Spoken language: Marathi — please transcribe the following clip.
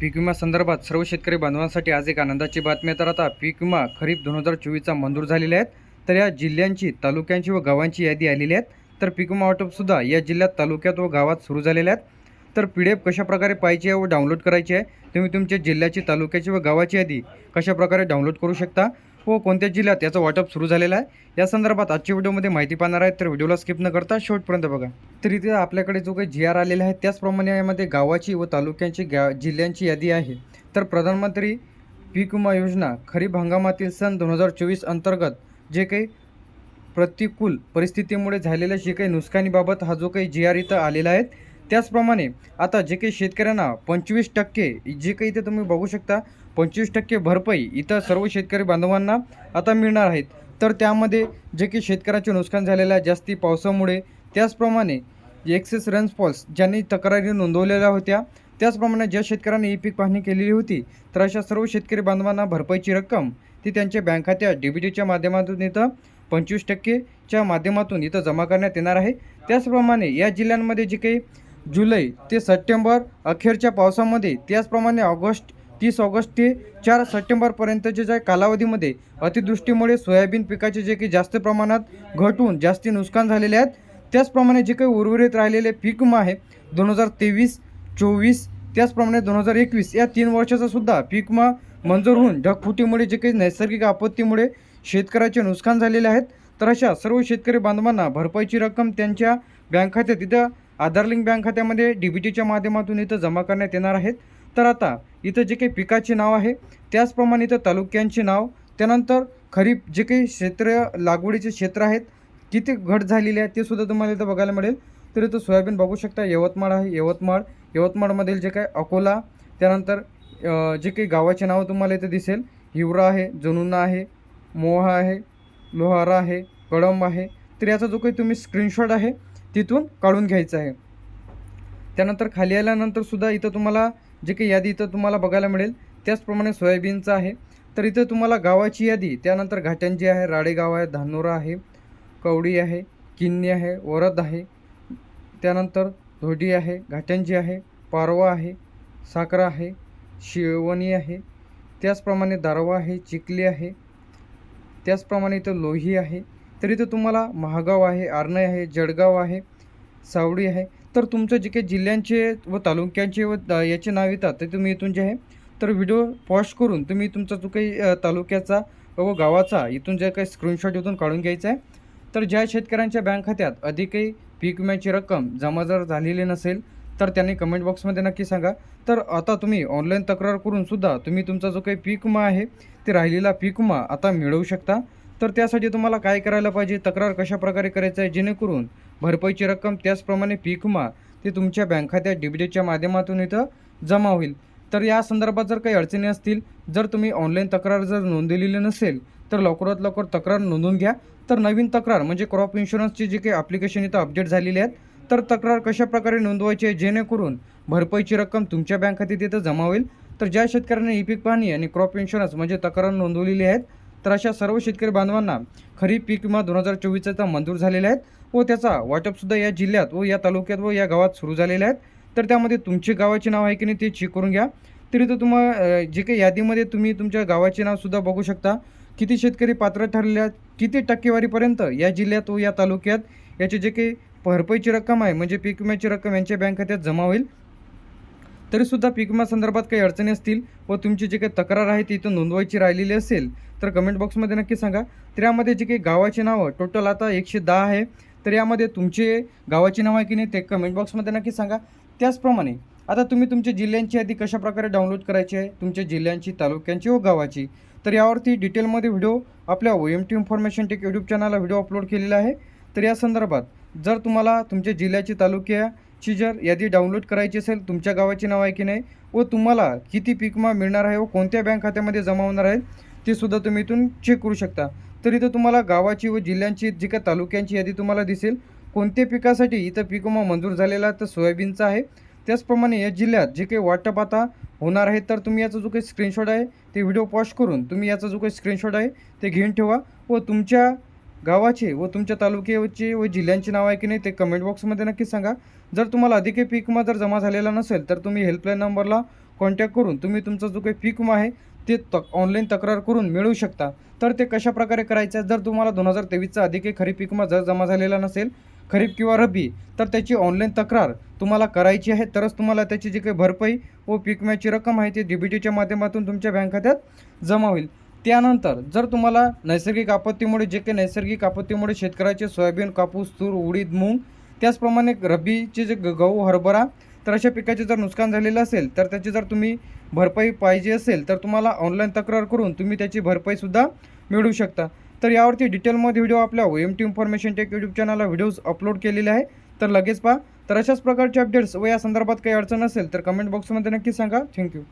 पीक विमा संदर्भात सर्व शेतकरी बांधवांसाठी आज एक आनंदाची बातमी तर आता पीक विमा खरीप दोन हजार चोवीसचा मंजूर झालेले आहेत. तर या जिल्ह्यांची तालुक्यांची व गावांची यादी आलेली आहेत. तर पीक विमा वाटपसुद्धा या जिल्ह्यात तालुक्यात व गावात सुरू झालेल्या आहेत. तर पी डी एफ कशाप्रकारे पाहिजे आहे व डाउनलोड करायची आहे तुम्ही तुमच्या जिल्ह्याची तालुक्याची व गावाची यादी कशाप्रकारे डाउनलोड करू शकता? व कोणत्या जिल्ह्यात याचं वाटप सुरू झालेलं आहे? या संदर्भात आजच्या व्हिडिओमध्ये माहिती पाहणार आहे तर व्हिडिओला स्किप न करता शेवटपर्यंत बघा. तर इथे आपल्याकडे जो काही जी आर आलेला आहे त्याचप्रमाणे यामध्ये गावाची व तालुक्यांची गा जिल्ह्यांची यादी आहे. तर प्रधानमंत्री पीक विमा योजना खरीप हंगामातील सन दोन हजार चोवीस अंतर्गत जे काही प्रतिकूल परिस्थितीमुळे झालेल्या जे काही नुकसानीबाबत हा जो काही जी आर इथं आलेला आहे त्याचप्रमाणे आता जे काही शेतकऱ्यांना पंचवीस टक्के जे काही इथे तुम्ही बघू शकता पंचवीस टक्के भरपाई इथं सर्व शेतकरी बांधवांना आता मिळणार आहेत. तर त्यामध्ये जे काही शेतकऱ्याचे नुकसान झालेलं आहे जास्ती पावसामुळे त्याचप्रमाणे एक्सेस रन्सफॉल्स ज्यांनी तक्रारी नोंदवलेल्या होत्या त्याचप्रमाणे ज्या शेतकऱ्यांनी ई पीक पाहणी केलेली होती तर अशा सर्व शेतकरी बांधवांना भरपाईची रक्कम ती त्यांच्या बँक खात्यात डी बी टीच्या माध्यमातून इथं पंचवीस टक्केच्या माध्यमातून इथं जमा करण्यात येणार आहे. त्याचप्रमाणे या जिल्ह्यांमध्ये जे काही जुलै ते सप्टेंबर अखेरच्या पावसामध्ये. त्याचप्रमाणे ऑगस्ट तीस ऑगस्ट ते चार सप्टेंबरपर्यंतच्या ज्या कालावधीमध्ये अतिवृष्टीमुळे सोयाबीन पिकाचे जे काही जास्त प्रमाणात घटून जास्ती नुकसान झालेले आहेत त्याचप्रमाणे जे काही उर्वरित राहिलेले पीक विमा आहे दोन हजार तेवीस चोवीस त्याचप्रमाणे दोन हजार एकवीस या तीन वर्षाचा सुद्धा पीक विमा मंजूर होऊन ढगफुटीमुळे जे काही नैसर्गिक आपत्तीमुळे शेतकऱ्याचे नुकसान झालेले आहेत तर अशा सर्व शेतकरी बांधवांना भरपाईची रक्कम त्यांच्या बँक खात्यात इथं आधार लिंक बँक खात्यामध्ये डी बी टीच्या माध्यमातून इथं जमा करण्यात येणार आहेत. तर आता इथं जे काही पिकाचे नाव आहे त्याचप्रमाणे इथं तालुक्यांचे नाव त्यानंतर खरीप जे काही क्षेत्र लागवडीचे क्षेत्र आहेत किती घट झालेली आहे ते सुद्धा तुम्हाला इथं बघायला मिळेल. तर इथं सोयाबीन बघू शकता यवतमाळ आहे यवतमाळ. यवतमाळमधील जे काय अकोला त्यानंतर जे काही गावाचे नावं तुम्हाला इथं दिसेल. हिवरा आहे जनुना आहे मोहा आहे लोहारा आहे कळंब आहे. तर याचा जो काही तुम्ही स्क्रीनशॉट आहे तिथून काढून घ्यायचं आहे. त्यानंतर खाली आल्यानंतर सुद्धा इथं तुम्हाला जे काही यादी इथं तुम्हाला बघायला मिळेल त्याचप्रमाणे सोयाबीनचं आहे. तर इथं तुम्हाला गावाची यादी त्यानंतर घाट्यांची आहे राडेगाव आहे धानोरा आहे कवडी आहे किन्नी आहे वरद आहे त्यानंतर धोडी आहे घाट्यांची आहे पारवा आहे साकरा आहे शिवणी आहे त्याचप्रमाणे दारवा आहे चिखली आहे त्याचप्रमाणे इथं लोही आहे तर ते तुम्हाला महागाव आहे आर्णय आहे जळगाव आहे सावडी आहे. तर तुमचं जे काही जिल्ह्यांचे व तालुक्यांचे व द- याचे नाव येतात ते तुम्ही इथून जे आहे तर व्हिडिओ पॉज करून तुम्ही तुमचा जो काही तालुक्याचा व गावाचा इथून जे काही स्क्रीनशॉट इथून काढून घ्यायचा आहे. तर ज्या शेतकऱ्यांच्या बँक खात्यात अधिकही पीक विम्याची रक्कम जमा जर झालेली नसेल तर त्यांनी कमेंट बॉक्समध्ये नक्की सांगा. तर आता तुम्ही ऑनलाईन तक्रार करूनसुद्धा तुम्ही तुमचा जो काही पीक विमा आहे ते राहिलेला पीक विमा आता मिळवू शकता. तर त्यासाठी तुम्हाला काय करायला पाहिजे? तक्रार कशाप्रकारे करायचं आहे? जेणेकरून भरपाईची रक्कम त्याचप्रमाणे पीक विमा ते तुमच्या बँक खात्यात डिबिटेच्या माध्यमातून इथं जमा होईल. तर या संदर्भात जर काही अडचणी असतील जर तुम्ही ऑनलाईन तक्रार जर नोंदवलेली नसेल तर लवकरात लवकर तक्रार नोंदवून घ्या. तर नवीन तक्रार म्हणजे क्रॉप इन्शुरन्सची जी काही ॲप्लिकेशन इथं अपडेट झालेली आहेत तर तक्रार कशा प्रकारे नोंदवायची आहे? जेणेकरून भरपाईची रक्कम तुमच्या बँक खात्यात इथं जमा होईल. तर ज्या शेतकऱ्यांनी ई पीक पाहणी आणि क्रॉप इन्शुरन्स म्हणजे तक्रार नोंदवलेली आहेत तर अशा सर्व शेतकरी बांधवांना खरीप पीक विमा दोन हजार चोवीसचा मंजूर झालेला आहे व त्याचा वाटपसुद्धा या जिल्ह्यात व या तालुक्यात व या गावात सुरू झालेले आहेत. तर त्यामध्ये तुमचे गावाचे नाव आहे की नाही ते चेक करून घ्या. तरी तर तुम्हाला जे काही यादीमध्ये तुम्ही तुमच्या गावाचे नावसुद्धा बघू शकता. किती शेतकरी पात्र ठरले आहेत किती टक्केवारीपर्यंत या जिल्ह्यात व या तालुक्यात याचे जे काही भरपाईची रक्कम आहे म्हणजे पीक विम्याची रक्कम यांच्या बँक खात्यात जमा होईल. तरीसुद्धा पीक विमा संदर्भात काही अडचणी असतील व तुमची जी काही तक्रार आहे ती इथं नोंदवायची राहिलेली असेल तर कमेंट बॉक्समध्ये नक्की सांगा. तर यामध्ये जे काही गावाची नावं टोटल आता एकशे दहा आहे. तर यामध्ये तुमचे गावाची नाव आहे की नाही ते कमेंट बॉक्समध्ये नक्की सांगा. त्याचप्रमाणे आता तुम्ही तुमच्या जिल्ह्यांची यादी कशाप्रकारे डाउनलोड करायची आहे? तुमच्या जिल्ह्यांची तालुक्यांची व गावाची. तर यावरती डिटेलमध्ये व्हिडिओ आपल्या O M T information tech YouTube चॅनलला व्हिडिओ अपलोड केलेला आहे. तर या संदर्भात जर तुम्हाला तुमच्या जिल्ह्याची ची जर यादी डाउनलोड करायची असेल तुमच्या गावाची नाव आहे की नाही व तुम्हाला किती पीक विमा मिळणार आहे व कोणत्या बँक खात्यामध्ये जमा होणार आहे ते सुद्धा तुम्ही इथून चेक करू शकता. तर इथं तुम्हाला गावाची व जिल्ह्यांची जी काय तालुक्यांची यादी तुम्हाला दिसेल. कोणत्या पिकासाठी इथं पीक विमा मंजूर झालेला तर सोयाबीनचा आहे. त्याचप्रमाणे या जिल्ह्यात जे काही वाटप आता होणार आहे तर तुम्ही याचा जो काही स्क्रीनशॉट आहे ते व्हिडिओ पॉज करून तुम्ही याचा जो काही स्क्रीनशॉट आहे ते घेऊन ठेवा. व तुमच्या गावाचे व तुमच्या तालुक्याचे व जिल्ह्यांचे नाव आहे की नाही ते कमेंट बॉक्समध्ये नक्की सांगा. जर तुम्हाला अधिक पीक विमा जर जमा झालेला नसेल तर तुम्ही हेल्पलाईन नंबरला कॉन्टॅक्ट करून तुम्ही तुमचा जो काही पीक विमा आहे ते तक ऑनलाईन तक्रार करून मिळवू शकता. तर ते कशा प्रकारे करायचं आहे? जर तुम्हाला दोन हजार तेवीसचा अधिक खरीप पीक विमा जर जमा झालेला नसेल खरीप किंवा रब्बी तर त्याची ऑनलाईन तक्रार तुम्हाला करायची आहे. तरच तुम्हाला त्याची जी काही भरपाई व पीक विम्याची रक्कम आहे ती डी बी टीच्या माध्यमातून तुमच्या बँक खात्यात जमा होईल. त्यानंतर जर तुम्हाला नैसर्गिक आपत्तीमुळे जे काही नैसर्गिक आपत्तीमुळे शेतकऱ्याचे सोयाबीन कापूस तूर उडीद मूग त्याचप्रमाणे रब्बीचे जे ग- गहू हरभरा तर अशा पिकाचे जर नुकसान झालेलं असेल तर त्याची जर तुम्ही भरपाई पाहिजे असेल तर तुम्हाला ऑनलाईन तक्रार करून तुम्ही त्याची भरपाईसुद्धा मिळवू शकता. तर यावरती डिटेलमध्ये व्हिडिओ आपल्या O M T information tech YouTube चॅनलला व्हिडिओज अपलोड केलेले आहे. तर लगेच पहा. तर अशाच प्रकारचे अपडेट्स व या संदर्भात काही अडचण असेल तर कमेंट बॉक्समध्ये नक्की सांगा. थँक्यू